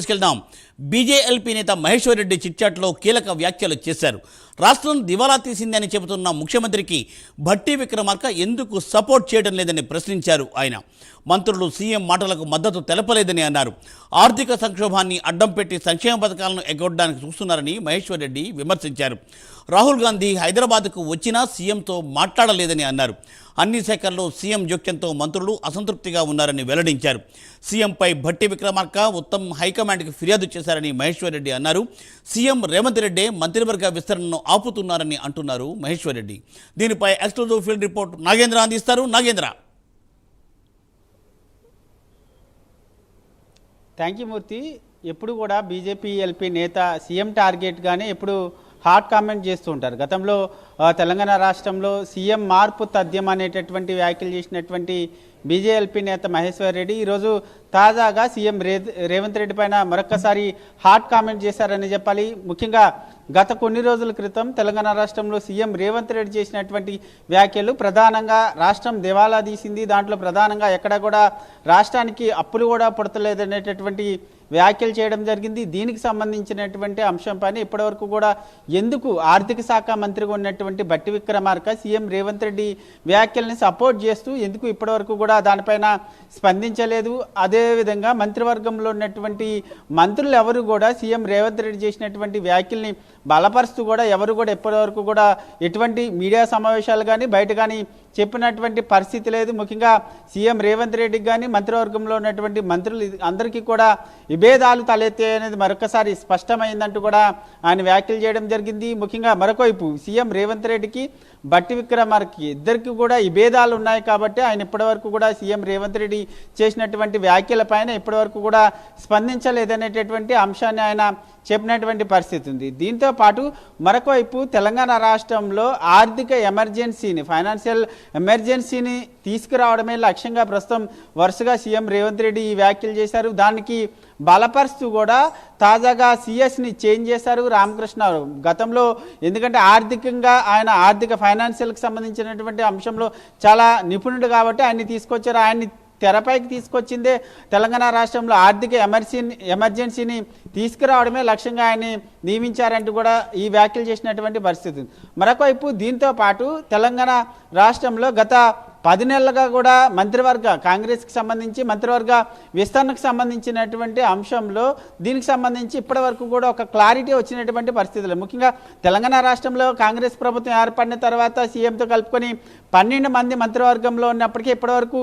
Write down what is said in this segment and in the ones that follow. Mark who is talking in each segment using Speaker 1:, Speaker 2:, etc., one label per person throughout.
Speaker 1: తీసుకెళ్దాం. బీజేఎల్పీ నేత మహేశ్వర్ రెడ్డి చిట్చాట్లో కీలక వ్యాఖ్యలు చేశారు. రాష్ట్రం దివాలా తీసిందని చెబుతున్న ముఖ్యమంత్రికి భట్టి విక్రమార్క ఎందుకు సపోర్ట్ చేయడం లేదని ప్రశ్నించారు ఆయన. మంత్రులు సీఎం మాటలకు మద్దతు తెలపలేదని అన్నారు. ఆర్థిక సంక్షోభాన్ని అడ్డం పెట్టి సంక్షేమ పథకాలను ఎగ్గొట్టడానికి చూస్తున్నారని మహేశ్వర్ రెడ్డి విమర్శించారు. రాహుల్ గాంధీ హైదరాబాద్కు వచ్చినా సీఎంతో మాట్లాడలేదని అన్నారు. అన్ని శాఖల్లో సీఎం జోక్యంతో మంత్రులు అసంతృప్తిగా ఉన్నారని వెల్లడించారు. సీఎంపై భట్టి విక్రమార్క ఉత్తమ్ హైకమాండ్కి ఫిర్యాదు చేశారని మహేశ్వర్ రెడ్డి అన్నారు. సీఎం రేవంత్ రెడ్డి మంత్రివర్గ విస్తరణను ఆపుతున్నారని అంటున్నారు మహేశ్వర్ రెడ్డి. దీనిపై ఎక్స్క్లూజివ్ ఫీల్డ్ రిపోర్ట్ నాగేంద్ర అందిస్తారు. నాగేంద్ర.
Speaker 2: Thank you Murthy. ఎప్పుడు కూడా బీజేపీ ఎల్పీ నేత సీఎం టార్గెట్గానే ఎప్పుడు హాట్ కామెంట్ చేస్తూ ఉంటారు. గతంలో తెలంగాణ రాష్ట్రంలో సీఎం మార్పు తథ్యం అనేటటువంటి వ్యాఖ్యలు చేసినటువంటి బీజేఎల్పీ నేత మహేశ్వర్ రెడ్డి ఈరోజు తాజాగా సీఎం రేవంత్ రెడ్డి పైన మరొకసారి హాట్ కామెంట్ చేశారని చెప్పాలి. ముఖ్యంగా గత కొన్ని రోజుల క్రితం తెలంగాణ రాష్ట్రంలో సీఎం రేవంత్ రెడ్డి చేసినటువంటి వ్యాఖ్యలు ప్రధానంగా రాష్ట్రం దివాలా తీసింది. దాంట్లో ప్రధానంగా ఎక్కడ కూడా రాష్ట్రానికి అప్పులు కూడా పుడతలేదనేటటువంటి వ్యాఖ్యలు చేయడం జరిగింది. దీనికి సంబంధించినటువంటి అంశం పైన ఇప్పటివరకు కూడా ఎందుకు ఆర్థిక శాఖ మంత్రిగా ఉన్నటువంటి బట్టి విక్రమార్క సీఎం రేవంత్ రెడ్డి వ్యాఖ్యల్ని సపోర్ట్ చేస్తూ ఎందుకు ఇప్పటివరకు కూడా దానిపైన స్పందించలేదు. అదేవిధంగా మంత్రివర్గంలో ఉన్నటువంటి మంత్రులు ఎవరు కూడా సీఎం రేవంత్ రెడ్డి చేసినటువంటి వ్యాఖ్యల్ని బలపరుస్తూ కూడా ఎవరు కూడా ఇప్పటివరకు కూడా ఎటువంటి మీడియా సమావేశాలు కానీ బయట కానీ చెప్పినటువంటి పరిస్థితి లేదు. ముఖ్యంగా సీఎం రేవంత్ రెడ్డికి కానీ మంత్రివర్గంలో ఉన్నటువంటి మంత్రులు అందరికీ కూడా విభేదాలు తలెత్తే అనేది మరొకసారి స్పష్టమైందంటూ కూడా ఆయన వ్యాఖ్యలు చేయడం జరిగింది. ముఖ్యంగా మరొకవైపు సీఎం రేవంత్ రెడ్డికి బట్టి విక్రమార్కి ఇద్దరికి కూడా విభేదాలు ఉన్నాయి కాబట్టి ఆయన ఇప్పటివరకు కూడా సీఎం రేవంత్ రెడ్డి చేసినటువంటి వ్యాఖ్యలపైన ఇప్పటివరకు కూడా స్పందించలేదనేటటువంటి అంశాన్ని ఆయన చెప్పినటువంటి పరిస్థితి ఉంది. దీంతో పాటు మరొకవైపు తెలంగాణ రాష్ట్రంలో ఆర్థిక ఎమర్జెన్సీని ఫైనాన్షియల్ ఎమర్జెన్సీని తీసుకురావడమే లక్ష్యంగా ప్రస్తుతం వరుసగా సీఎం రేవంత్ రెడ్డి ఈ వ్యాఖ్యలు చేశారు. దానికి బలపరుస్తూ కూడా తాజాగా సిఎస్ని చేంజ్ చేశారు రామకృష్ణ. గతంలో ఎందుకంటే ఆర్థికంగా ఆయన ఆర్థిక ఫైనాన్షియల్కి సంబంధించినటువంటి అంశంలో చాలా నిపుణుడు కాబట్టి ఆయన్ని తీసుకొచ్చారు. ఆయన్ని తెరపైకి తీసుకొచ్చిందే తెలంగాణ రాష్ట్రంలో ఆర్థిక ఎమర్జెన్సీ ఎమర్జెన్సీని తీసుకురావడమే లక్ష్యంగా ఆయన్ని నియమించారంటూ కూడా ఈ వ్యాఖ్యలు చేసినటువంటి పరిస్థితి. మరొకవైపు దీంతో పాటు తెలంగాణ రాష్ట్రంలో గత పది నెలలుగా కూడా మంత్రివర్గ కాంగ్రెస్కి సంబంధించి మంత్రివర్గ విస్తరణకు సంబంధించినటువంటి అంశంలో దీనికి సంబంధించి ఇప్పటివరకు కూడా ఒక క్లారిటీ వచ్చినటువంటి పరిస్థితులు. ముఖ్యంగా తెలంగాణ రాష్ట్రంలో కాంగ్రెస్ ప్రభుత్వం ఏర్పడిన తర్వాత సీఎంతో కలుపుకొని పన్నెండు మంది మంత్రివర్గంలో ఉన్నప్పటికీ ఇప్పటివరకు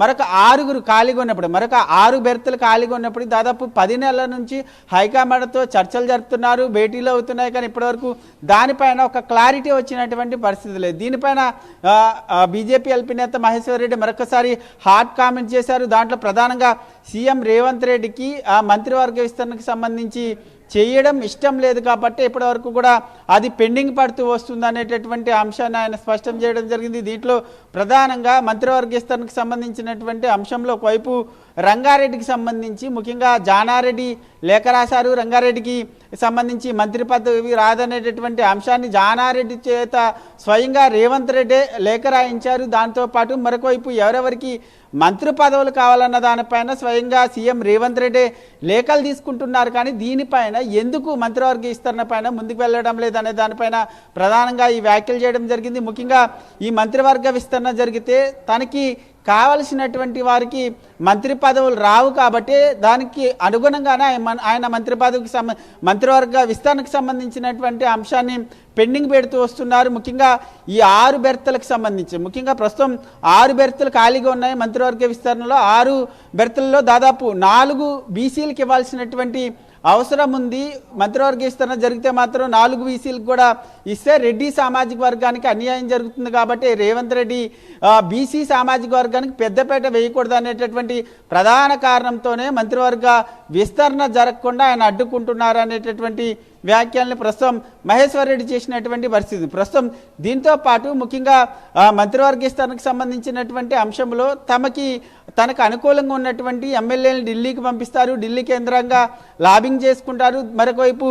Speaker 2: మరొక ఆరుగురు ఖాళీగా ఉన్నప్పుడు మరొక ఆరు బెర్తులు ఖాళీగా ఉన్నప్పుడు దాదాపు పది నెలల నుంచి హైకమాండ్తో చర్చలు జరుపుతున్నారు భేటీలు అవుతున్నాయి. కానీ ఇప్పటివరకు దానిపైన ఒక క్లారిటీ వచ్చినటువంటి పరిస్థితి లేదు. దీనిపైన బీజేపీ ఎల్పీ నేత మహేశ్వర్ రెడ్డి మరొకసారి హాట్ కామెంట్ చేశారు. దాంట్లో ప్రధానంగా సీఎం రేవంత్ రెడ్డికి ఆ మంత్రివర్గ విస్తరణకు సంబంధించి చేయడం ఇష్టం లేదు కాబట్టి ఇప్పటివరకు కూడా అది పెండింగ్ పడుతూ వస్తుంది అనేటటువంటి అంశాన్ని ఆయన స్పష్టం చేయడం జరిగింది. దీంట్లో ప్రధానంగా మంత్రివర్గస్థానికి సంబంధించినటువంటి అంశంలో ఒకవైపు రంగారెడ్డికి సంబంధించి ముఖ్యంగా జానారెడ్డి లేఖ రాశారు. రంగారెడ్డికి సంబంధించి మంత్రి పదవి రాదనేటటువంటి అంశాన్ని జానారెడ్డి చేత స్వయంగా రేవంత్ రెడ్డి లేఖ రాయించారు. దాంతోపాటు మరొక వైపు ఎవరెవరికి మంత్రి పదవులు కావాలన్న దానిపైన స్వయంగా సీఎం రేవంత్ రెడ్డి లేఖలు తీసుకుంటున్నారు. కానీ దీనిపైన ఎందుకు మంత్రివర్గ విస్తరణ పైన ముందుకు వెళ్ళడం లేదనే దానిపైన ప్రధానంగా ఈ వ్యాఖ్యలు చేయడం జరిగింది. ముఖ్యంగా ఈ మంత్రివర్గ విస్తరణ జరిగితే తనకి కావలసినటువంటి వారికి మంత్రి పదవులు రావు కాబట్టి దానికి అనుగుణంగానే ఆయన మన- ఆయన మంత్రి పదవికి సంబ మంత్రివర్గ విస్తరణకు సంబంధించినటువంటి అంశాన్ని పెండింగ్ పెడుతూ వస్తున్నారు. ముఖ్యంగా ఈ ఆరు బెర్తలకు సంబంధించి. ముఖ్యంగా ప్రస్తుతం ఆరు బెర్తలు ఖాళీగా ఉన్నాయి మంత్రివర్గ విస్తరణలో. ఆరు బెర్తల్లో దాదాపు నాలుగు బీసీలకు ఇవ్వాల్సినటువంటి అవసరం ఉంది మంత్రివర్గ విస్తరణ జరిగితే మాత్రం నాలుగు బీసీలకు కూడా ఇస్తే రెడ్డి సామాజిక వర్గానికి అన్యాయం జరుగుతుంది కాబట్టి రేవంత్ రెడ్డి బీసీ సామాజిక వర్గానికి పెద్దపేట వేయకూడదు అనేటటువంటి ప్రధాన కారణంతోనే మంత్రివర్గ విస్తరణ జరగకుండా ఆయన అడ్డుకుంటున్నారు అనేటటువంటి వ్యాఖ్యల్ని ప్రస్తుతం మహేశ్వర్ రెడ్డి చేసినటువంటి పరిస్థితి. ప్రస్తుతం దీంతో పాటు ముఖ్యంగా మంత్రివర్గ విస్తరణకు సంబంధించినటువంటి అంశంలో తమకి తనకు అనుకూలంగా ఉన్నటువంటి ఎమ్మెల్యేలను ఢిల్లీకి పంపిస్తారు. ఢిల్లీ కేంద్రంగా లాబింగ్ చేసుకుంటారు. మరొకవైపు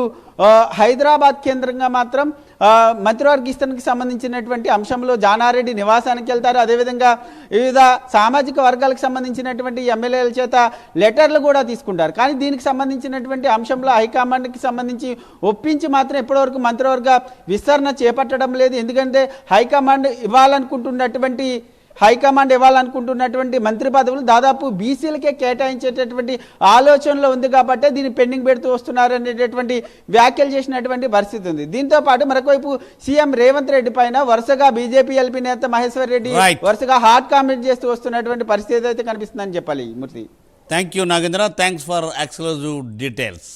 Speaker 2: హైదరాబాద్ కేంద్రంగా మాత్రం ఆ, మంత్రివర్గ సంబంధించినటువంటి అంశంలో జానారెడ్డి నివాసానికి వెళ్తారు. అదేవిధంగా వివిధ సామాజిక వర్గాలకు సంబంధించినటువంటి ఎమ్మెల్యేల చేత లెటర్లు కూడా తీసుకుంటారు. కానీ దీనికి సంబంధించినటువంటి అంశంలో హైకమాండ్కి సంబంధించి ఒప్పించి మాత్రం ఇప్పటివరకు మంత్రివర్గ విస్తరణ చేపట్టడం లేదు. ఎందుకంటే హైకమాండ్ ఇవ్వాలనుకుంటున్నటువంటి హైకమాండ్ ఇవ్వాలనుకుంటున్నటువంటి మంత్రి పదవులు దాదాపు బీసీలకే కేటాయించేటటువంటి ఆలోచనలో ఉంది కాబట్టి దీన్ని పెండింగ్ పెడుతూ వస్తున్నారు అనేటటువంటి వ్యాఖ్యలు చేసినటువంటి పరిస్థితి ఉంది. దీంతో పాటు మరొకవైపు సీఎం రేవంత్ రెడ్డి పైన వరుసగా బీజేపీ ఎల్పీ నేత మహేశ్వర్ రెడ్డి. వరుసగా హాట్ కామెంట్ చేస్తూ వస్తున్నటువంటి పరిస్థితి అయితే కనిపిస్తుందని చెప్పాలి. Murthy.
Speaker 1: Thank you Nagendra. Thanks for exclusive details